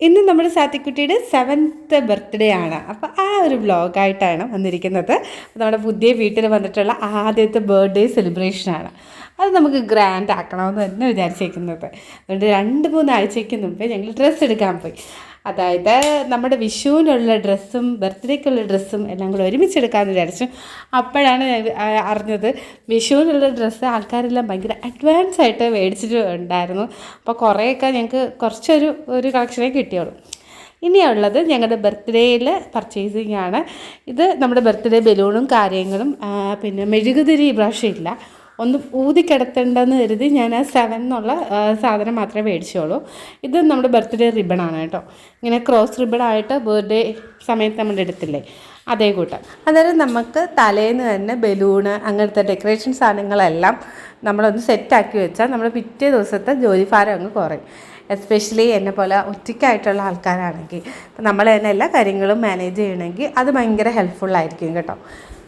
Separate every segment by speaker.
Speaker 1: ഇന്ന് നമ്മുടെ സാത്തിക്കുട്ടിയുടെ seventh birthday ആണ്. അപ്പോൾ ആ ഒരു വ്ലോഗായിട്ടാണ് വന്നിരിക്കുന്നത്. നമ്മുടെ പുതിയ വീട്ടിൽ വന്നിട്ടുള്ള ആദ്യത്തെ ബർത്ത്ഡേ സെലിബ്രേഷനാണ് അത് നമുക്ക് ഗ്രാൻഡ് ആക്കണമെന്ന് തന്നെ വിചാരിച്ചേക്കുന്നത്. അതുകൊണ്ട് രണ്ട് മൂന്ന് ആഴ്ചയ്ക്ക് മുമ്പേ ഞങ്ങൾ ഡ്രസ്സ് എടുക്കാൻ പോയി. അതായത് നമ്മുടെ വിഷുവിനുള്ള ഡ്രസ്സും ബർത്ത്ഡേക്കുള്ള ഡ്രസ്സും എല്ലാം കൂടെ ഒരുമിച്ചെടുക്കാമെന്ന് വിചാരിച്ചു. അപ്പോഴാണ് അറിഞ്ഞത് വിഷുവിനുള്ള ഡ്രസ്സ് ആൾക്കാരെല്ലാം ഭയങ്കര അഡ്വാൻസ് ആയിട്ട് മേടിച്ചിട്ട് ഉണ്ടായിരുന്നു അപ്പോൾ കുറേയൊക്കെ ഞങ്ങൾക്ക് കുറച്ചൊരു ഒരു കളക്ഷനേ കിട്ടിയുള്ളൂ. ഇനിയുള്ളത് ഞങ്ങളുടെ ബർത്ത്ഡേയിൽ പർച്ചേസിങ് ആണ്. ഇത് നമ്മുടെ ബർത്ത്ഡേ ബലൂണും കാര്യങ്ങളും പിന്നെ മെഴുകുതിരി പ്രാവശ്യം ഇല്ല. ഒന്ന് ഊതിക്കിടത്തേണ്ടെന്ന് കരുതി ഞാൻ ആ സെവൻ എന്നുള്ള സാധനം മാത്രമേ മേടിച്ചുള്ളൂ. ഇത് നമ്മുടെ ബർത്ത്ഡേ റിബണാണ് കേട്ടോ. ഇങ്ങനെ ക്രോസ് റിബണായിട്ട് ബർത്ത്ഡേ സമയത്ത് നമ്മൾ എടുത്തില്ലേ അതേ കൂട്ടം. അന്നേരം നമുക്ക് തലേന്ന് തന്നെ ബലൂണ് അങ്ങനത്തെ ഡെക്കറേഷൻ സാധനങ്ങളെല്ലാം നമ്മളൊന്ന് സെറ്റാക്കി വെച്ചാൽ നമ്മുടെ പിറ്റേ ദിവസത്തെ ജോലിഭാരം അങ്ങ് കുറയും. എസ്പെഷ്യലി എന്നെ പോലെ ഒറ്റയ്ക്കായിട്ടുള്ള ആൾക്കാരാണെങ്കിൽ. നമ്മൾ തന്നെ എല്ലാ കാര്യങ്ങളും മാനേജ് ചെയ്യണമെങ്കിൽ അത് ഭയങ്കര ഹെൽപ്ഫുള്ളായിരിക്കും കേട്ടോ.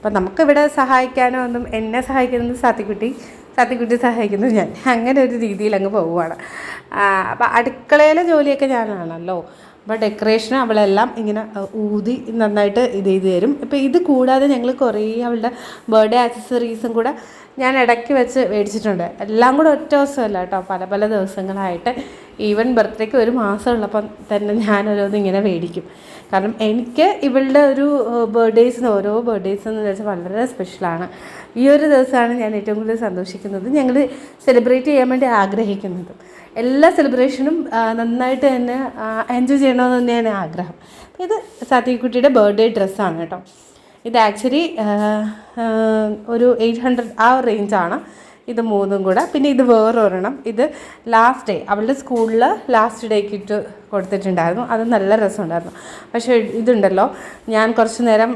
Speaker 1: അപ്പം നമുക്കിവിടെ സഹായിക്കാനോ ഒന്നും എന്നെ സഹായിക്കുന്നത് സാത്തിക്കുട്ടി സാത്തിക്കുട്ടി സഹായിക്കുന്നത് ഞാൻ. അങ്ങനെ ഒരു രീതിയിൽ അങ്ങ് പോവുകയാണ്. അപ്പം അടുക്കളയിലെ ജോലിയൊക്കെ ഞാനാണല്ലോ. അപ്പോൾ ഡെക്കറേഷൻ അവളെല്ലാം ഇങ്ങനെ ഊതി നന്നായിട്ട് ഇത് ചെയ്ത് തരും. ഇപ്പോൾ ഇത് കൂടാതെ ഞങ്ങൾ കുറേ അവളുടെ ബർത്ത്ഡേ ആക്സസറീസും കൂടെ ഞാൻ ഇടയ്ക്ക് വെച്ച് മേടിച്ചിട്ടുണ്ട്. എല്ലാം കൂടെ ഒറ്റ ദിവസമല്ല കേട്ടോ. പല പല ദിവസങ്ങളായിട്ട് ഈവൻ ബർത്ത്ഡേക്ക് ഒരു മാസം ഉള്ളപ്പം തന്നെ ഞാൻ ഓരോന്ന് ഇങ്ങനെ മേടിക്കും. കാരണം എനിക്ക് ഇവളുടെ ഒരു ബർത്ത്ഡേസിന് ഓരോ ബർത്ത്ഡേസ് എന്ന് വെച്ചാൽ വളരെ സ്പെഷ്യലാണ് ഈ ഒരു ദിവസമാണ് ഞാൻ ഏറ്റവും കൂടുതൽ സന്തോഷിക്കുന്നത്. ഞങ്ങൾ സെലിബ്രേറ്റ് ചെയ്യാൻ വേണ്ടി ആഗ്രഹിക്കുന്നത്. എല്ലാ സെലിബ്രേഷനും നന്നായിട്ട് തന്നെ എൻജോയ് ചെയ്യണമെന്ന് തന്നെയാണ് ആഗ്രഹം. ഇത് ഇത് സാത്തിക്കുട്ടിയുടെ ബർത്ത്ഡേ ഡ്രസ്സാണ് കേട്ടോ. ഇത് ആക്ച്വലി ഒരു എയ്റ്റ് ഹൺഡ്രഡ് ആ റേഞ്ചാണ് ഇത് മൂന്നും കൂടെ. പിന്നെ ഇത് വേറൊരെണ്ണം. ഇത് ലാസ്റ്റ് ഡേ അവളുടെ സ്കൂളിൽ ലാസ്റ്റ് ഡേക്ക് ഇട്ട് കൊടുത്തിട്ടുണ്ടായിരുന്നു. അത് നല്ല രസമുണ്ടായിരുന്നു. പക്ഷേ ഇതുണ്ടല്ലോ. ഞാൻ കുറച്ച് നേരം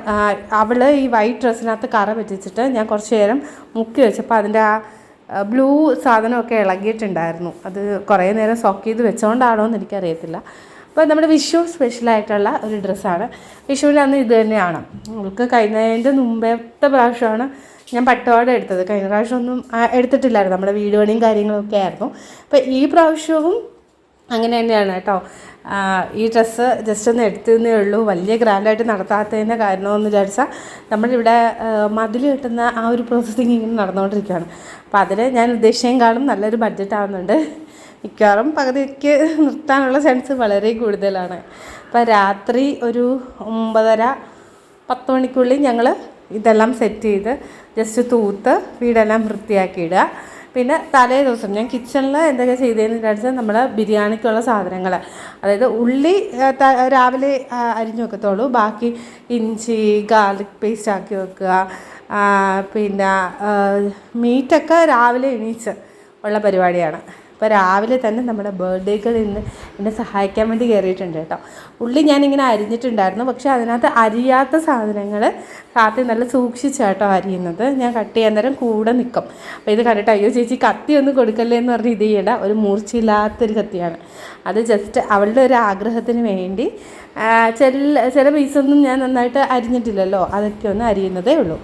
Speaker 1: അവൾ ഈ വൈറ്റ് ഡ്രസ്സിനകത്ത് കറ പറ്റിച്ചിട്ട് ഞാൻ കുറച്ച് നേരം മുക്കി വെച്ചപ്പോൾ അതിന്റെ ആ ബ്ലൂ സാധനമൊക്കെ ഇളകിയിട്ടുണ്ടായിരുന്നു. അത് കുറേ നേരം സോക്ക് ചെയ്ത് വെച്ചുകൊണ്ടാണോ എന്ന് എനിക്കറിയത്തില്ല. അപ്പോൾ നമ്മുടെ വിഷു സ്പെഷ്യലായിട്ടുള്ള ഒരു ഡ്രസ്സാണ് വിഷുവിന് അന്ന് ഇത് തന്നെയാണ്. നമുക്ക് കഴിഞ്ഞതിന്റെ മുമ്പത്തെ പ്രാവശ്യമാണ് ഞാൻ പട്ടുപാട എടുത്തത്. കഴിഞ്ഞ പ്രാവശ്യം ഒന്നും എടുത്തിട്ടില്ലായിരുന്നു. നമ്മുടെ വീട് പണിയും കാര്യങ്ങളൊക്കെ ആയിരുന്നു. അപ്പോൾ ഈ പ്രാവശ്യവും അങ്ങനെ തന്നെയാണ് കേട്ടോ. ഈ ഡ്രസ്സ് ജസ്റ്റ് ഒന്ന് എടുത്തതേ ഉള്ളൂ. വലിയ ഗ്രാൻഡായിട്ട് നടത്താത്തതിന്റെ കാരണമെന്ന് വിചാരിച്ചാൽ നമ്മളിവിടെ മതിൽ കിട്ടുന്ന ആ ഒരു പ്രോസസ്സിങ് ഇങ്ങനെ നടന്നുകൊണ്ടിരിക്കുകയാണ്. അപ്പോൾ അതിന് ഞാൻ ഉദ്ദേശിച്ചേക്കാളും നല്ലൊരു ബഡ്ജറ്റ് ആവുന്നുണ്ട്. മിക്കവാറും പകുതിക്ക് നിർത്താനുള്ള സെൻസ് വളരെ കൂടുതലാണ്. അപ്പോൾ രാത്രി ഒരു ഒമ്പതര പത്ത് മണിക്കുള്ളിൽ ഞങ്ങൾ ഇതെല്ലാം സെറ്റ് ചെയ്ത് ജസ്റ്റ് തൂത്ത് വീടെല്ലാം വൃത്തിയാക്കിയിടുക. പിന്നെ തലേ ദിവസം ഞാൻ കിച്ചണിൽ എന്തൊക്കെ ചെയ്തതെന്ന് വിചാരിച്ചാൽ നമ്മൾ ബിരിയാണിക്കുള്ള സാധനങ്ങൾ അതായത് ഉള്ളി രാവിലെ അരിഞ്ഞു വെക്കത്തുള്ളൂ ബാക്കി ഇഞ്ചി ഗാർലിക് പേസ്റ്റ് ആക്കി വെക്കുക. പിന്നെ മീറ്റൊക്കെ രാവിലെ എണീച്ച് ഉള്ള പരിപാടിയാണ്. അപ്പോൾ രാവിലെ തന്നെ നമ്മുടെ ബർത്ത്ഡേകൾ ഇന്ന് എന്നെ സഹായിക്കാൻ വേണ്ടി കയറിയിട്ടുണ്ട് കേട്ടോ. ഉള്ളി ഞാനിങ്ങനെ അരിഞ്ഞിട്ടുണ്ടായിരുന്നു. പക്ഷേ അതിനകത്ത് അരിയാത്ത സാധനങ്ങൾ കാത്തി നല്ല സൂക്ഷിച്ചാട്ടോ അരിയുന്നത്. ഞാൻ കട്ട് ചെയ്യാൻ നേരം കൂടെ നിൽക്കും അപ്പോൾ ഇത് കണ്ടിട്ട് അയ്യോ ചേച്ചി കത്തി ഒന്ന് കൊടുക്കല്ലേ എന്ന് പറഞ്ഞ് ഇത് ചെയ്യണ്ട ഒരു മൂർച്ചയില്ലാത്തൊരു കത്തിയാണ്. അത് ജസ്റ്റ് അവളുടെ ഒരു ആഗ്രഹത്തിന് വേണ്ടി ചില ചില പീസൊന്നും ഞാൻ നന്നായിട്ട് അരിഞ്ഞിട്ടില്ലല്ലോ. അതൊക്കെ ഒന്ന് അരിയുന്നതേ ഉള്ളൂ.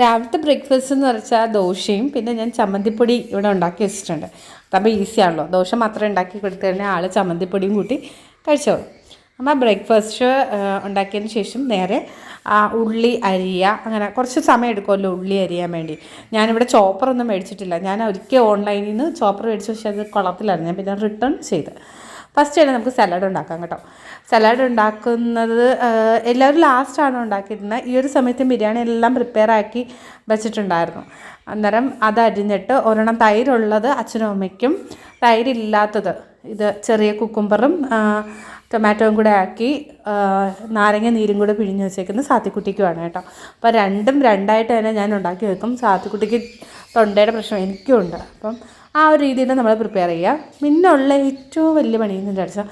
Speaker 1: രാവിലത്തെ ബ്രേക്ക്ഫാസ്റ്റ് എന്ന് വെച്ചാൽ ദോശയും പിന്നെ ഞാൻ ചമ്മന്തിപ്പൊടി ഇവിടെ ഉണ്ടാക്കി വെച്ചിട്ടുണ്ട്. അപ്പോൾ ഈസിയാണല്ലോ ദോശ മാത്രം ഉണ്ടാക്കി കൊടുത്തു കഴിഞ്ഞാൽ ആൾ ചമ്മന്തിപ്പൊടിയും കൂട്ടി കഴിച്ചോളൂ. നമ്മൾ ബ്രേക്ക്ഫാസ്റ്റ് ഉണ്ടാക്കിയതിന് ശേഷം നേരെ ഉള്ളി അരിയ അങ്ങനെ കുറച്ച് സമയം എടുക്കുമല്ലോ ഉള്ളി അരിയാൻ വേണ്ടി. ഞാനിവിടെ ചോപ്പറൊന്നും മേടിച്ചിട്ടില്ല. ഞാൻ ഒരിക്കൽ ഓൺലൈനിൽ നിന്ന് ചോപ്പർ മേടിച്ചു പക്ഷേ അത് കുളത്തിലായിരുന്നു ഞാൻ പിന്നെ റിട്ടേൺ ചെയ്ത്. ഫസ്റ്റ് തന്നെ നമുക്ക് സലാഡ് ഉണ്ടാക്കാം കേട്ടോ. സലാഡ് ഉണ്ടാക്കുന്നത് എല്ലാവരും ലാസ്റ്റാണ് ഉണ്ടാക്കിയിരുന്നത്. ഈ ഒരു സമയത്ത് ബിരിയാണി എല്ലാം പ്രിപ്പയർ ആക്കി വെച്ചിട്ടുണ്ടായിരുന്നു. അന്നേരം അത് അരിഞ്ഞിട്ട് ഒരെണ്ണം തൈരുള്ളത് അച്ഛനും അമ്മയ്ക്കും. തൈരില്ലാത്തത് ഇത് ചെറിയ കുക്കുംബറും ടൊമാറ്റോയും കൂടെ ആക്കി നാരങ്ങ നീരും കൂടെ പിഴിഞ്ഞ് വെച്ചേക്കുന്ന സാത്തിക്കുട്ടിക്കുമാണ് കേട്ടോ. അപ്പോൾ രണ്ടും രണ്ടായിട്ട് തന്നെ ഞാൻ ഉണ്ടാക്കി വെക്കും. സാത്തിക്കുട്ടിക്ക് തൊണ്ടയുടെ പ്രശ്നം എനിക്കും ഉണ്ട് അപ്പം ആ ഒരു രീതിയിൽ നമ്മൾ പ്രിപ്പയർ ചെയ്യുക. പിന്നെ ഉള്ള ഏറ്റവും വലിയ പണി എന്ന് വിചാരിച്ചാൽ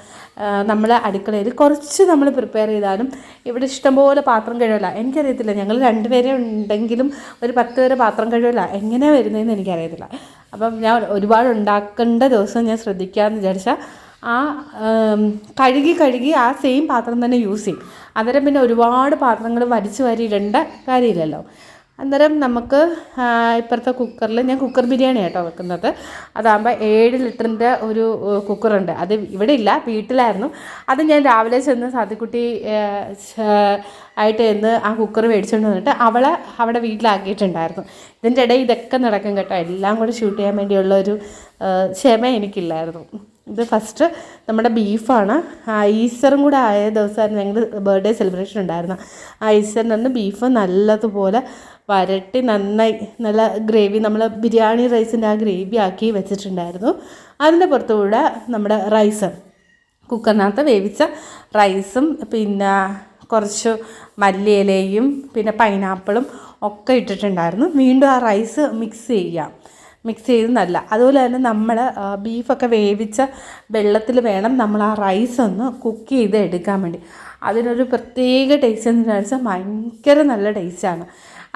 Speaker 1: നമ്മൾ അടുക്കളയിൽ കുറച്ച് നമ്മൾ പ്രിപ്പയർ ചെയ്താലും ഇവിടെ ഇഷ്ടംപോലെ പാത്രം കഴിവില്ല എനിക്കറിയത്തില്ല ഞങ്ങൾ രണ്ടുപേരെ ഉണ്ടെങ്കിലും ഒരു പത്ത് പേരെ പാത്രം കഴിവില്ല എങ്ങനെയാണ് വരുന്നതെന്ന് എനിക്കറിയത്തില്ല. അപ്പം ഞാൻ ഒരുപാട് ഉണ്ടാക്കേണ്ട ദിവസം ഞാൻ ശ്രദ്ധിക്കാമെന്ന് വിചാരിച്ചാൽ ആ കഴുകി കഴുകി ആ സെയിം പാത്രം തന്നെ യൂസ് ചെയ്യും. അന്നേരം പിന്നെ ഒരുപാട് പാത്രങ്ങൾ വലിച്ചു വാരി ഇടേണ്ട കാര്യമില്ലല്ലോ. അന്നേരം നമുക്ക് ആ, ഇപ്പുറത്തെ കുക്കറിൽ ഞാൻ കുക്കർ ബിരിയാണി കേട്ടോ വെക്കുന്നത്. അതാകുമ്പോൾ ഏഴ് ലിറ്ററിന്റെ ഒരു കുക്കറുണ്ട്. അത് ഇവിടെ ഇല്ല വീട്ടിലായിരുന്നു. അത് ഞാൻ രാവിലെ ചെന്ന് സാത്തിക്കുട്ടി ആയിട്ട് എന്ന് ആ കുക്കർ മേടിച്ചുകൊണ്ട് വന്നിട്ട് അവളെ അവിടെ വീട്ടിലാക്കിയിട്ടുണ്ടായിരുന്നു. ഇതിന്റെ ഇടയിൽ ഇതൊക്കെ നടക്കും കേട്ടോ. എല്ലാം കൂടെ ഷൂട്ട് ചെയ്യാൻ വേണ്ടിയുള്ള ഒരു ക്ഷമ എനിക്കില്ലായിരുന്നു. ഇത് ഫസ്റ്റ് നമ്മുടെ ബീഫാണ്. ഈസ്റ്ററും കൂടെ ആയ ദിവസമായിരുന്നു ഞങ്ങൾ ബർത്ത്ഡേ സെലിബ്രേഷൻ ഉണ്ടായിരുന്നു ആ ഈസ്റ്ററിന്റെ അന്ന് ബീഫ് നല്ലതുപോലെ വരട്ടി നന്നായി നല്ല ഗ്രേവി നമ്മൾ ബിരിയാണി റൈസിന്റെ ആ ഗ്രേവി ആക്കി വെച്ചിട്ടുണ്ടായിരുന്നു. അതിന്റെ പുറത്തുകൂടെ നമ്മുടെ റൈസ്. കുക്കറിനകത്ത് വേവിച്ച റൈസും പിന്നെ കുറച്ച് മല്ലിയിലയും പിന്നെ പൈനാപ്പിളും ഒക്കെ ഇട്ടിട്ടുണ്ടായിരുന്നു. വീണ്ടും ആ റൈസ് മിക്സ് ചെയ്യാം മിക്സ് ചെയ്ത് നല്ല. അതുപോലെ തന്നെ നമ്മൾ ബീഫൊക്കെ വേവിച്ച വെള്ളത്തിൽ വേണം നമ്മൾ ആ റൈസ് ഒന്ന് കുക്ക് ചെയ്ത് എടുക്കാൻ വേണ്ടി. അതിനൊരു പ്രത്യേക ടേസ്റ്റ് എന്ന് വെച്ചാൽ ഭയങ്കര നല്ല ടേസ്റ്റാണ്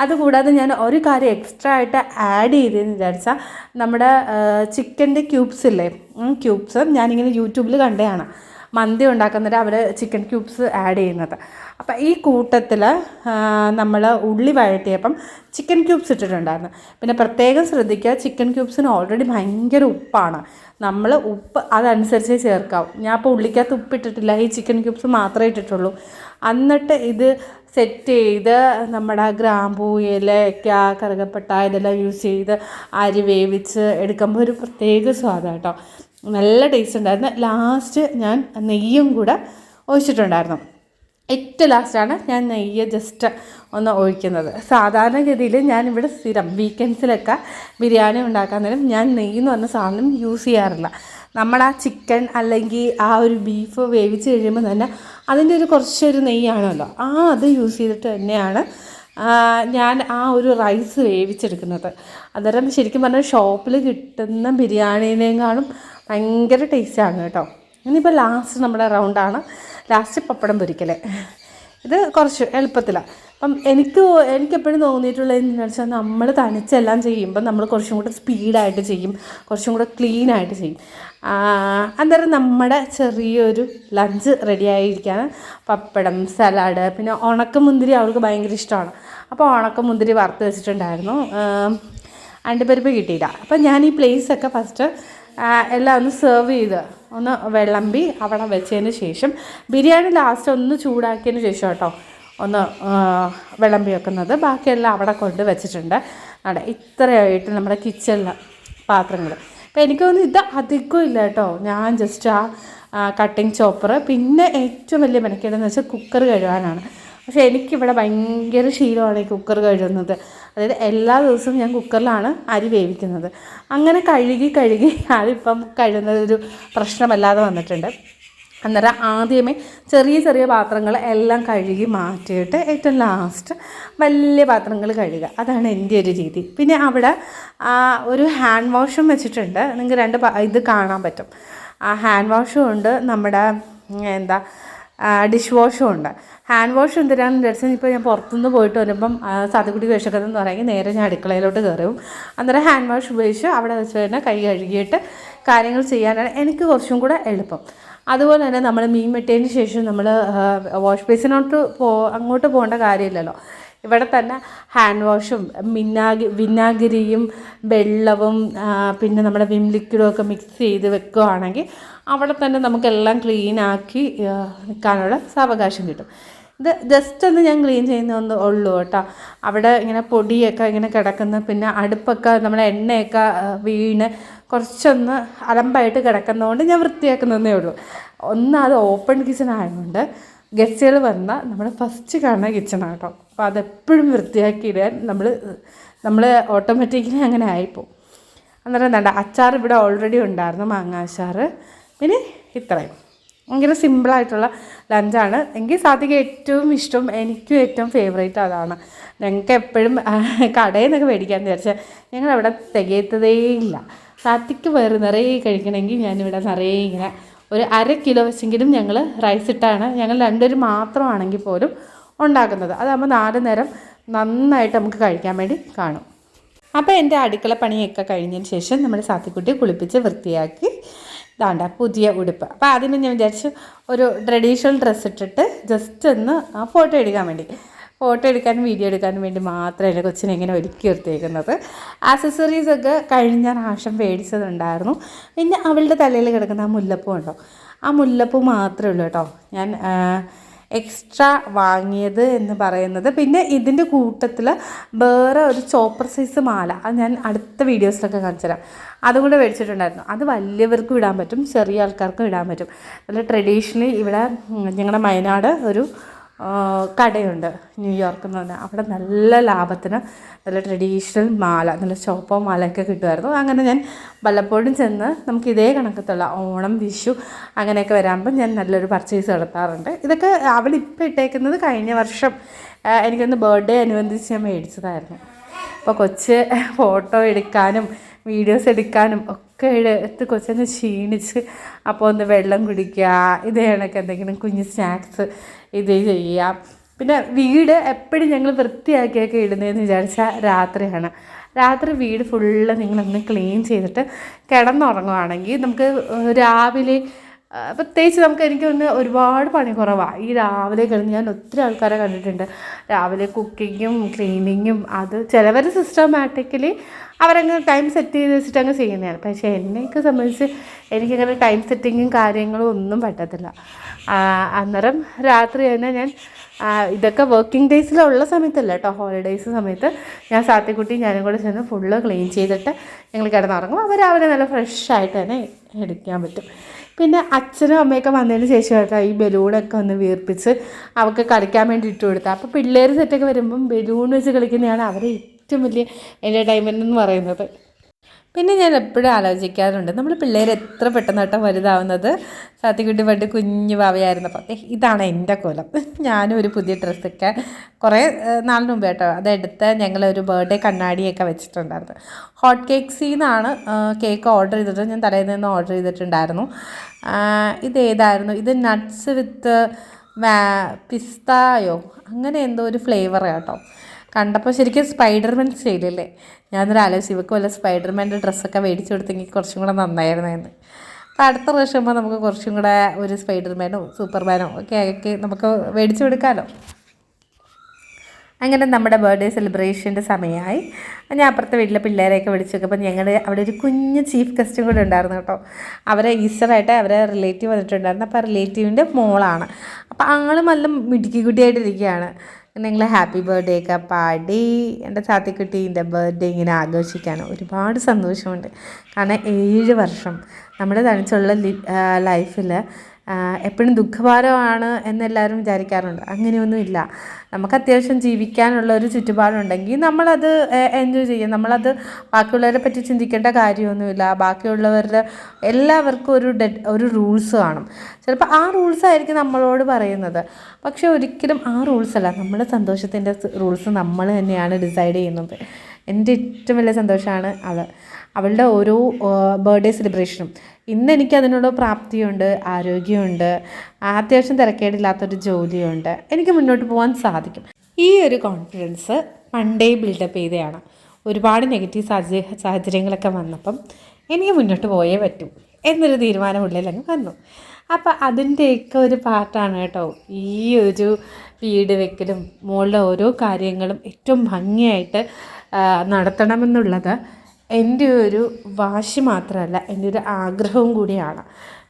Speaker 1: അതുകൂടാതെ ഞാൻ ഒരു കാര്യം എക്സ്ട്രാ ആയിട്ട് ആഡ് ചെയ്തതെന്ന് വിചാരിച്ചാൽ നമ്മുടെ ചിക്കന്റെ ക്യൂബ്സ് ഇല്ലേ? ക്യൂബ്സ് ഞാനിങ്ങനെ യൂട്യൂബിൽ കണ്ടതാണ്. മന്തി ഉണ്ടാക്കുന്നവർ അവർ ചിക്കൻ ക്യൂബ്സ് ആഡ് ചെയ്യുന്നത്. അപ്പം ഈ കൂട്ടത്തിൽ നമ്മൾ ഉള്ളി വഴറ്റിയപ്പം ചിക്കൻ ക്യൂബ്സ് ഇട്ടിട്ടുണ്ടായിരുന്നു. പിന്നെ പ്രത്യേകം ശ്രദ്ധിക്കുക ചിക്കൻ ക്യൂബ്സിന് ഓൾറെഡി ഭയങ്കര ഉപ്പാണ്. നമ്മൾ ഉപ്പ് അതനുസരിച്ചേ ചേർക്കാവും. ഞാൻ ഇപ്പോൾ ഉള്ളിക്കകത്ത് ഉപ്പിട്ടിട്ടില്ല ഈ ചിക്കൻ ക്യൂബ്സ് മാത്രമേ ഇട്ടിട്ടുള്ളൂ. എന്നിട്ട് ഇത് സെറ്റ് ചെയ്ത് നമ്മുടെ ഗ്രാമ്പൂ ഏലക്ക കറുകപ്പട്ട ഇതെല്ലാം യൂസ് ചെയ്ത് അരി വേവിച്ച് എടുക്കുമ്പോൾ ഒരു പ്രത്യേക സ്വാദാണ് കേട്ടോ നല്ല ടേസ്റ്റ് ഉണ്ടായിരുന്നു. ലാസ്റ്റ് ഞാൻ നെയ്യും കൂടെ ഒഴിച്ചിട്ടുണ്ടായിരുന്നു. ഏറ്റവും ലാസ്റ്റാണ് ഞാൻ നെയ്യ് ജസ്റ്റ് ഒന്ന് ഒഴിക്കുന്നത്. സാധാരണഗതിയിൽ ഞാൻ ഞാനിവിടെ സ്ഥിരം വീക്കെൻഡ്സിലൊക്കെ ബിരിയാണി ഉണ്ടാക്കാൻ നേരം ഞാൻ നെയ്യ് എന്ന് പറഞ്ഞ സാധനം യൂസ് ചെയ്യാറില്ല. നമ്മുടെ ആ ചിക്കൻ അല്ലെങ്കിൽ ആ ഒരു ബീഫ് വേവിച്ച് കഴിയുമ്പോൾ തന്നെ അതിന്റെ ഒരു കുറച്ചൊരു നെയ്യാണല്ലോ. ആ അത് യൂസ് ചെയ്തിട്ട് തന്നെയാണ് ഞാൻ ആ ഒരു റൈസ് വേവിച്ചെടുക്കുന്നത്. അന്നേരം ശരിക്കും പറഞ്ഞാൽ ഷോപ്പിൽ കിട്ടുന്ന ബിരിയാണീനേക്കാളും ഭയങ്കര ടേസ്റ്റാണ് കേട്ടോ. ഇനിയിപ്പോൾ ലാസ്റ്റ് നമ്മുടെ റൗണ്ടാണ് ലാസ്റ്റ് പപ്പടം പൊരിക്കൽ ഇത് കുറച്ച് എളുപ്പത്തിലാണ് അപ്പം എനിക്ക് എനിക്കെപ്പോഴും തോന്നിയിട്ടുള്ളത് എന്താണെന്ന് വെച്ചാൽ നമ്മൾ തനിച്ചെല്ലാം ചെയ്യുമ്പോൾ നമ്മൾ കുറച്ചും കൂടെ സ്പീഡായിട്ട് ചെയ്യും കുറച്ചും കൂടെ ക്ലീനായിട്ട് ചെയ്യും. അന്നേരം നമ്മുടെ ചെറിയൊരു ലഞ്ച് റെഡി ആയിരിക്കുകയാണ് പപ്പടം സലാഡ് പിന്നെ ഉണക്കമുന്തിരി അവൾക്ക് ഭയങ്കര ഇഷ്ടമാണ്. അപ്പോൾ ഉണക്കമുന്തിരി വറുത്ത് വെച്ചിട്ടുണ്ടായിരുന്നു. അണ്ടിപ്പരിപ്പ് കിട്ടിയില്ല. അപ്പം ഞാൻ ഈ പ്ലേസൊക്കെ ഫസ്റ്റ് എല്ലാം ഒന്ന് സെർവ് ചെയ്ത് ഒന്ന് വിളമ്പി അവിടെ വെച്ചതിന് ശേഷം ബിരിയാണി ലാസ്റ്റ് ഒന്ന് ചൂടാക്കിയതിന് ശേഷം കേട്ടോ ഒന്ന് വിളമ്പി വെക്കുന്നത്. ബാക്കിയെല്ലാം അവിടെ കൊണ്ട് വെച്ചിട്ടുണ്ട്. അവിടെ ഇത്രയായിട്ട് നമ്മുടെ കിച്ചണിലെ പാത്രങ്ങൾ അപ്പോൾ എനിക്ക് തോന്നുന്നു ഇത് അധികം ഇല്ല കേട്ടോ. ഞാൻ ജസ്റ്റ് ആ കട്ടിങ് ചോപ്പർ പിന്നെ ഏറ്റവും വലിയ മെനക്കേടെന്ന് വെച്ചാൽ കുക്കർ കഴുകാനാണ്. പക്ഷേ എനിക്കിവിടെ ഭയങ്കര ശീലമാണ് ഈ കുക്കർ കഴുകുന്നത്. അതായത് എല്ലാ ദിവസവും ഞാൻ കുക്കറിലാണ് അരി വേവിക്കുന്നത്. അങ്ങനെ കഴുകി കഴുകി അതിപ്പം കഴുകുന്നത് ഒരു പ്രശ്നമല്ലാതെ വന്നിട്ടുണ്ട്. അന്നേരം ആദ്യമേ ചെറിയ ചെറിയ പാത്രങ്ങൾ എല്ലാം കഴുകി മാറ്റിയിട്ട് ഏറ്റവും ലാസ്റ്റ് വലിയ പാത്രങ്ങൾ കഴുകുക. അതാണ് എന്റെ ഒരു രീതി. പിന്നെ അവിടെ ഒരു ഹാൻഡ് വാഷും വെച്ചിട്ടുണ്ട്. നിങ്ങൾക്ക് രണ്ട് ഇത് കാണാൻ പറ്റും. ആ ഹാൻഡ് വാഷും ഉണ്ട്. നമ്മുടെ എന്താ ഡിഷ് വാഷും ഉണ്ട്. ഹാൻഡ് വാഷ് എന്തിനാണെന്ന് വിചാരിച്ചാൽ ഇപ്പോൾ ഞാൻ പുറത്തുനിന്ന് പോയിട്ട് വരുമ്പം സാധുക്കുട്ടി വിശക്കുന്നതെന്ന് പറയുമെങ്കിൽ നേരെ ഞാൻ അടുക്കളയിലോട്ട് കയറും. അന്നേരം ഹാൻഡ് വാഷ് ഉപയോഗിച്ച് അവിടെ വെച്ച് തന്നെ കൈ കഴുകിയിട്ട് കാര്യങ്ങൾ ചെയ്യാനാണ് എനിക്ക് കുറച്ചും കൂടെ എളുപ്പം. അതുപോലെ തന്നെ നമ്മൾ മീൻ വെട്ടിയതിന് ശേഷം നമ്മൾ വാഷ് ബേസിനോട്ട് പോ അങ്ങോട്ട് പോകേണ്ട കാര്യമില്ലല്ലോ. ഇവിടെ തന്നെ ഹാൻഡ് വാഷും മിന്നാഗി വിനാഗിരിയും വെള്ളവും പിന്നെ നമ്മുടെ വിം ലിക്വിഡും ഒക്കെ മിക്സ് ചെയ്ത് വെക്കുകയാണെങ്കിൽ അവിടെ തന്നെ നമുക്കെല്ലാം ക്ലീനാക്കി നിൽക്കാനുള്ള സാവകാശം കിട്ടും. ഇത് ജസ്റ്റ് ഒന്ന് ഞാൻ ക്ലീൻ ചെയ്യുന്നൊന്ന് ഉള്ളൂ കേട്ടോ. അവിടെ ഇങ്ങനെ പൊടിയൊക്കെ ഇങ്ങനെ കിടക്കുന്ന. പിന്നെ അടുപ്പൊക്കെ നമ്മുടെ എണ്ണയൊക്കെ വീണ് കുറച്ചൊന്ന് അലമ്പായിട്ട് കിടക്കുന്നതുകൊണ്ട് ഞാൻ വൃത്തിയാക്കുന്നതേ ഉള്ളൂ. ഒന്ന് അത് ഓപ്പൺ കിച്ചൺ ആയതുകൊണ്ട് ഗസ്റ്റുകൾ വന്നാൽ നമ്മൾ ഫസ്റ്റ് കാണുന്ന കിച്ചണാണ് കേട്ടോ അപ്പോൾ അതെപ്പോഴും വൃത്തിയാക്കിയിടാൻ നമ്മൾ നമ്മൾ ഓട്ടോമാറ്റിക്കലി അങ്ങനെ ആയിപ്പോവും. അന്നേരം എന്താണ്ട അച്ചാർ ഇവിടെ ഓൾറെഡി ഉണ്ടായിരുന്നു മാങ്ങ അച്ചാർ പിന്നെ ഇത്രയും. ഭയങ്കര സിമ്പിളായിട്ടുള്ള ലഞ്ചാണ് എങ്കിൽ സാധിക ഏറ്റവും ഇഷ്ടം എനിക്കും ഏറ്റവും ഫേവറേറ്റ് അതാണ്. ഞങ്ങൾക്ക് എപ്പോഴും കടയിൽ നിന്നൊക്കെ മേടിക്കാമെന്ന് വിചാരിച്ചാൽ ഞങ്ങളവിടെ തികയത്തതേ സാത്തിക്ക് വേറെ നിറയെ കഴിക്കണമെങ്കിൽ ഞാനിവിടെ നിറയെ ഇങ്ങനെ ഒരു അര കിലോ വെച്ചെങ്കിലും ഞങ്ങൾ റൈസ് ഇട്ടാണ്. ഞങ്ങൾ രണ്ടുപേരും മാത്രമാണെങ്കിൽ പോലും ഉണ്ടാക്കുന്നത്. അതാകുമ്പോൾ നാല് നേരം നന്നായിട്ട് നമുക്ക് കഴിക്കാൻ വേണ്ടി കാണും. അപ്പോൾ എന്റെ അടുക്കള പണിയൊക്കെ കഴിഞ്ഞതിന് ശേഷം നമ്മൾ സാത്തിക്കുട്ടി കുളിപ്പിച്ച് വൃത്തിയാക്കി. ഇതാണ്ട പുതിയ ഉടുപ്പ്. അപ്പോൾ ആദ്യമേ ഞാൻ വിചാരിച്ചു ഒരു ട്രഡീഷണൽ ഡ്രസ്സ് ഇട്ടിട്ട് ജസ്റ്റ് ഒന്ന് ഫോട്ടോ എടുക്കാൻ വേണ്ടി. ഫോട്ടോ എടുക്കാനും വീഡിയോ എടുക്കാനും വേണ്ടി മാത്രമല്ല കൊച്ചിനെ ഇങ്ങനെ ഒരുക്കി എടുത്തേക്കുന്നത് ആക്സസറീസ് ഒക്കെ കഴിഞ്ഞ പ്രാവശ്യം മേടിച്ചതുണ്ടായിരുന്നു. പിന്നെ അവളുടെ തലയിൽ കിടക്കുന്ന ആ മുല്ലപ്പൂ ഉണ്ടോ? ആ മുല്ലപ്പൂ മാത്രമേ ഉള്ളൂ കേട്ടോ. ഞാൻ എക്സ്ട്രാ വാങ്ങിയത് എന്ന് പറയുന്നത്. പിന്നെ ഇതിന്റെ കൂട്ടത്തിൽ വേറെ ഒരു ചോപ്പർ സൈസ് മാല. അത് ഞാൻ അടുത്ത വീഡിയോസിലൊക്കെ കാണിച്ചു തരാം. അതും കൂടെ മേടിച്ചിട്ടുണ്ടായിരുന്നു. അത് വലിയവർക്കും ഇടാൻ പറ്റും ചെറിയ ആൾക്കാർക്കും ഇടാൻ പറ്റും. നല്ല ട്രഡീഷണലി ഇവിടെ ഞങ്ങളുടെ വയനാട് ഒരു കടയുണ്ട് ന്യൂയോർക്ക് എന്ന് പറഞ്ഞാൽ അവിടെ നല്ല ലാഭത്തിന് നല്ല ട്രഡീഷണൽ മാല നല്ല ചോപ്പോ മാലയൊക്കെ കിട്ടുമായിരുന്നു. അങ്ങനെ ഞാൻ വല്ലപ്പോഴും ചെന്ന് നമുക്ക് ഇതേ കണക്കത്തുള്ള ഓണം വിഷു അങ്ങനെയൊക്കെ വരുമ്പോൾ ഞാൻ നല്ലൊരു പർച്ചേസ് നടത്താറുണ്ട്. ഇതൊക്കെ അവളിപ്പോൾ ഇട്ടേക്കുന്നത് കഴിഞ്ഞ വർഷം. എനിക്കൊന്ന് ബർത്ത്ഡേ അനുബന്ധിച്ച് ഞാൻ മേടിച്ചതായിരുന്നു. അപ്പോൾ കൊച്ച് ഫോട്ടോ എടുക്കാനും വീഡിയോസ് എടുക്കാനും ഒക്കെ എടുത്ത് കൊച്ചൊന്ന് ക്ഷീണിച്ച് അപ്പോൾ ഒന്ന് വെള്ളം കുടിക്കുക ഇതേ കണക്ക് എന്തെങ്കിലും കുഞ്ഞ് സ്നാക്സ് ഇത് ചെയ്യാം. പിന്നെ വീട് എപ്പോഴും ഞങ്ങൾ വൃത്തിയാക്കിയൊക്കെ ഇടുന്നതെന്ന് വിചാരിച്ചാൽ രാത്രിയാണ്. രാത്രി വീട് ഫുള്ള് നിങ്ങളൊന്ന് ക്ലീൻ ചെയ്തിട്ട് കിടന്നുറങ്ങുവാണെങ്കിൽ നമുക്ക് രാവിലെ പ്രത്യേകിച്ച് നമുക്ക് എനിക്ക് ഒന്ന് ഒരുപാട് പണി കുറവാണ് ഈ രാവിലെ കിടന്ന് ഞാൻ ഒത്തിരി ആൾക്കാരെ കണ്ടിട്ടുണ്ട്. രാവിലെ കുക്കിങ്ങും ക്ലീനിങ്ങും അത് ചിലവർ സിസ്റ്റമാറ്റിക്കലി അവരങ്ങ് ടൈം സെറ്റ് ചെയ്ത് വെച്ചിട്ട് അങ്ങ് ചെയ്യുന്നതാണ്. പക്ഷേ എന്നെയൊക്കെ സംബന്ധിച്ച് എനിക്കങ്ങനെ ടൈം സെറ്റിങ്ങും കാര്യങ്ങളും ഒന്നും പറ്റത്തില്ല. അന്നേരം രാത്രി തന്നെ ഞാൻ ഇതൊക്കെ വർക്കിംഗ് ഡേയ്സിലുള്ള സമയത്തല്ല കേട്ടോ ഹോളിഡേയ്സ് സമയത്ത് ഞാൻ സാത്തിക്കുട്ടി ഞാനും കൂടെ ചെന്ന് ഫുള്ള് ക്ലീൻ ചെയ്തിട്ട് ഞങ്ങൾ കിടന്നുറങ്ങും. അവർ രാവിലെ നല്ല ഫ്രഷ് ആയിട്ട് തന്നെ എടുക്കാൻ പറ്റും. പിന്നെ അച്ഛനും അമ്മയൊക്കെ വന്നതിന് ശേഷം കേട്ടോ ഈ ബലൂണൊക്കെ ഒന്ന് വീർപ്പിച്ച് അവർക്ക് കളിക്കാൻ വേണ്ടി ഇട്ട് കൊടുത്താൽ അപ്പോൾ പിള്ളേർ സെറ്റൊക്കെ വരുമ്പം ബലൂൺ വെച്ച് കളിക്കുന്നതാണ് അവരെ ഏറ്റവും വലിയ എന്റർടൈൻമെന്റ് എന്ന് പറയുന്നത്. പിന്നെ ഞാൻ എപ്പോഴും ആലോചിക്കാറുണ്ട് നമ്മൾ പിള്ളേർ എത്ര പെട്ടെന്ന് കേട്ടോ വലുതാവുന്നത്? സാത്തിക്കുട്ടി പണ്ട് കുഞ്ഞു ഭാവയായിരുന്നപ്പോൾ ദേ ഇതാണ് എന്റെ കോലം. ഞാനും ഒരു പുതിയ ഡ്രസ്സൊക്കെ കുറേ നാളിന് മുമ്പ് കേട്ടോ അതെടുത്ത് ഞങ്ങളൊരു ബർത്ത്ഡേ കണ്ണാടിയൊക്കെ വെച്ചിട്ടുണ്ടായിരുന്നു. ഹോട്ട് കേക്ക്സിൽ നിന്നാണ് കേക്ക് ഓർഡർ ചെയ്തിട്ട് ഞാൻ തലേന്ന് നിന്ന് ഓർഡർ ചെയ്തിട്ടുണ്ടായിരുന്നു. ഇതേതായിരുന്നു ഇത് നട്ട്സ് വിത്ത് പിസ്തായോ അങ്ങനെ എന്തോ ഒരു ഫ്ലേവർ കേട്ടോ. കണ്ടപ്പോൾ ശരിക്കും സ്പൈഡർമാൻ സ്റ്റൈലല്ലേ ഞാനൊരു ആലോചിച്ച് ഇവക്ക് വല്ല സ്പൈഡർമാന്റെ ഡ്രസ്സൊക്കെ മേടിച്ചു കൊടുത്തെങ്കിൽ കുറച്ചും കൂടെ നന്നായിരുന്നെന്ന്. അപ്പോൾ അടുത്ത പ്രാവശ്യം നമുക്ക് കുറച്ചും കൂടെ ഒരു സ്പൈഡർമാനോ സൂപ്പർമാനോ ഒക്കെ ആക്കി നമുക്ക് മേടിച്ചു കൊടുക്കാമല്ലോ അങ്ങനെ നമ്മുടെ ബർത്ത്ഡേ സെലിബ്രേഷന്റെ സമയമായി. ഞാൻ അപ്പുറത്തെ വീട്ടിലെ പിള്ളേരെയൊക്കെ വിളിച്ചു നോക്കിയപ്പോൾ ഞങ്ങൾ അവിടെ ഒരു കുഞ്ഞ് ചീഫ് ഗസ്റ്റും കൂടെ ഉണ്ടായിരുന്നു കേട്ടോ. അവരെ ഈസ്റ്ററായിട്ട് അവരെ റിലേറ്റീവ് വന്നിട്ടുണ്ടായിരുന്നു. അപ്പോൾ റിലേറ്റീവിന്റെ മോളാണ്. അപ്പോൾ ആൾ നല്ല മിടുക്കിക്കുട്ടിയായിട്ടിരിക്കുകയാണ് ഞങ്ങൾ ഹാപ്പി ബർത്ത്ഡേ ഒക്കെ പാടി എന്റെ ചാത്തിക്കുട്ടീന്റെ ബർത്ത്ഡേ ഇങ്ങനെ ആഘോഷിക്കാൻ ഒരുപാട് സന്തോഷമുണ്ട്. കാരണം ഏഴ് വർഷം നമ്മുടെ തനിച്ചുള്ള ലൈഫിൽ എപ്പോഴും ദുഃഖഭാരമാണ് എന്നെല്ലാവരും വിചാരിക്കാറുണ്ട്. അങ്ങനെയൊന്നുമില്ല. നമുക്ക് അത്യാവശ്യം ജീവിക്കാനുള്ള ഒരു ചുറ്റുപാടുണ്ടെങ്കിൽ നമ്മളത് എൻജോയ് ചെയ്യും. നമ്മളത് ബാക്കിയുള്ളവരെ പറ്റി ചിന്തിക്കേണ്ട കാര്യമൊന്നുമില്ല. ബാക്കിയുള്ളവരുടെ എല്ലാവർക്കും ഒരു ഡെഡ് ഒരു റൂൾസ് കാണും. ചിലപ്പോൾ ആ റൂൾസ് ആയിരിക്കും നമ്മളോട് പറയുന്നത്. പക്ഷെ ഒരിക്കലും ആ റൂൾസ് അല്ല. നമ്മുടെ സന്തോഷത്തിന്റെ റൂൾസ് നമ്മൾ തന്നെയാണ് ഡിസൈഡ് ചെയ്യുന്നത്. എന്റെ ഏറ്റവും വലിയ സന്തോഷമാണ് അവൾ അവളുടെ ഓരോ ബർത്ത്ഡേ സെലിബ്രേഷനും ഇന്ന് എനിക്ക് അതിനുള്ള പ്രാപ്തിയുണ്ട് ആരോഗ്യമുണ്ട് അത്യാവശ്യം തിരക്കേടില്ലാത്തൊരു ജോലിയുണ്ട്. എനിക്ക് മുന്നോട്ട് പോകാൻ സാധിക്കും. ഈ ഒരു കോൺഫിഡൻസ് പണ്ടേ ബിൽഡപ്പ് ചെയ്തതാണ് ഒരുപാട് നെഗറ്റീവ് സാഹചര്യ സാഹചര്യങ്ങളൊക്കെ വന്നപ്പം എനിക്ക് മുന്നോട്ട് പോയേ പറ്റൂ എന്നൊരു തീരുമാനം ഉള്ളിലങ്ങ് വന്നു. അപ്പം അതിന്റെയൊക്കെ ഒരു പാർട്ടാണ് കേട്ടോ. ഈ ഒരു വീട് വെക്കലും മുകളിലെ ഓരോ കാര്യങ്ങളും ഏറ്റവും ഭംഗിയായിട്ട് നടത്തണമെന്നുള്ളത് എന്റെ ഒരു വാശി മാത്രമല്ല എന്റെ ഒരു ആഗ്രഹവും കൂടിയാണ്.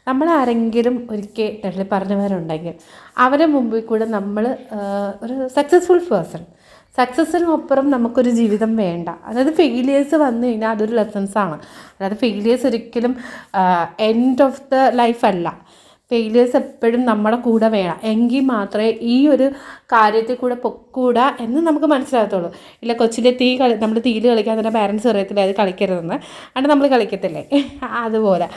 Speaker 1: നമ്മൾ ആരെങ്കിലും ഒരിക്കൽ തള്ളി പറഞ്ഞവരുണ്ടെങ്കിൽ അവരെ മുമ്പിൽ കൂടെ നമ്മൾ ഒരു സക്സസ്ഫുൾ പേഴ്സൺ സക്സസ്സിനപ്പുറം നമുക്കൊരു ജീവിതം വേണ്ട. അതായത് ഫെയിലിയേഴ്സ് വന്നു കഴിഞ്ഞാൽ അതൊരു ലെസൺസാണ് അതായത് ഫെയിലിയേഴ്സ് ഒരിക്കലും എൻഡ് ഓഫ് ദ ലൈഫ് അല്ല. ഫെയിലിയേഴ്സ് എപ്പോഴും നമ്മുടെ കൂടെ വേണം. എങ്കിൽ മാത്രമേ ഈ ഒരു കാര്യത്തിൽ കൂടെ പൊക്കൂടാ എന്ന് നമുക്ക് മനസ്സിലാകത്തുള്ളൂ. ഇല്ല കൊച്ചിന്റെ തീ കളി നമ്മൾ തീയിൽ കളിക്കാൻ തന്നെ പാരൻസ് അറിയത്തില്ല അത് കളിക്കരുതെന്ന്. അത് നമ്മൾ കളിക്കത്തില്ലേ? അതുപോലെ.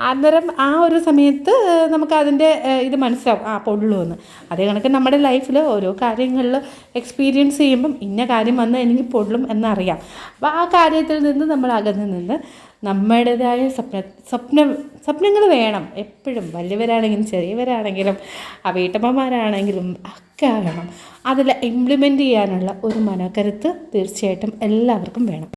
Speaker 1: അന്നേരം ആ ഒരു സമയത്ത് നമുക്ക് അതിന്റെ ഇത് മനസ്സിലാവും. ആ പൊള്ളുമെന്ന് അതേ കണക്ക് നമ്മുടെ ലൈഫിൽ ഓരോ കാര്യങ്ങളിൽ എക്സ്പീരിയൻസ് ചെയ്യുമ്പം ഇന്ന കാര്യം വന്ന് എനിക്ക് പൊള്ളും എന്നറിയാം. അപ്പോൾ ആ കാര്യത്തിൽ നിന്ന് നമ്മൾ അകന്ന് നിന്ന് നമ്മുടേതായ സ്വപ്ന സ്വപ്ന സ്വപ്നങ്ങൾ വേണം എപ്പോഴും. വലിയവരാണെങ്കിലും ചെറിയവരാണെങ്കിലും ആ വീട്ടമ്മമാരാണെങ്കിലും ഒക്കെ ആകണം അതിൽ ഇംപ്ലിമെന്റ് ചെയ്യാനുള്ള ഒരു മനക്കരുത്ത് തീർച്ചയായിട്ടും എല്ലാവർക്കും വേണം.